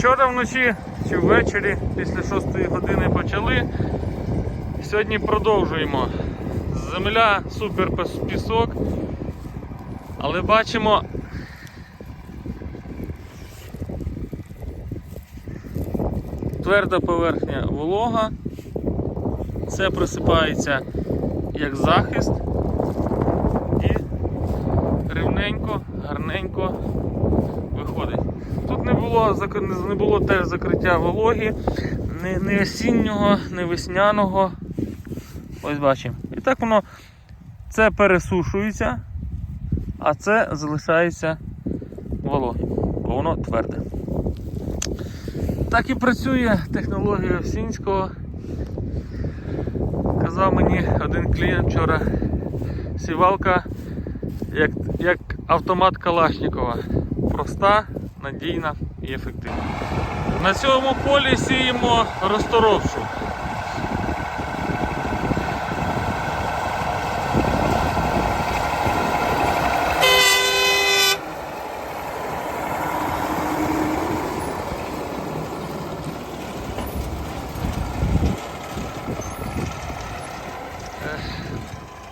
Вчора вночі чи ввечері після 6 години почали. Сьогодні продовжуємо. Земля супер пісок. Але бачимо. Тверда поверхня волога. Це присипається як захист і рівненько, гарненько було, не було теж закриття вологі, ні, ні осіннього, ні весняного. Ось бачимо. І так воно це пересушується, а це залишається вологим, бо воно тверде. Так і працює технологія Овсінського. Казав мені один клієнт вчора, сівалка як, як автомат Калашникова. Проста, надійна і ефективна. На цьому полі сіємо розторопшу.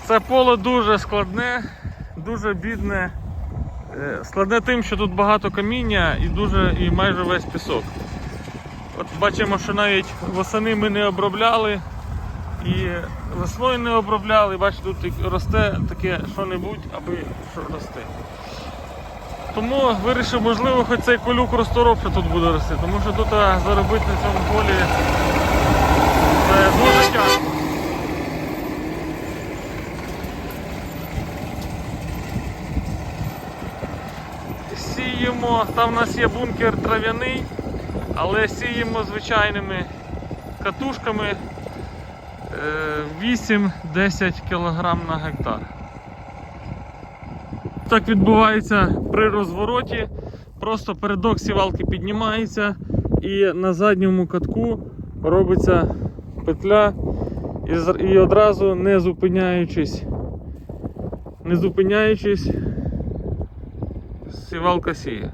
Це поле дуже складне, дуже бідне. Е, Складне тим, що тут багато каміння і дуже і майже весь пісок. От бачимо, що навіть восени ми не обробляли і весною не обробляли. Бачите, тут росте таке що-небудь, аби що росте. Тому вирішив, можливо, хоч цей колюк розторопша тут буде рости, тому що тут заробити на цьому полі це дуже тяжко. Сіємо, там у нас є бункер трав'яний, але сіємо звичайними катушками е, 8-10 кг на гектар. Так відбувається при розвороті. Просто передок сівалки піднімається і на задньому катку робиться петля і одразу не зупиняючись, не зупиняючись, сівалка сіє.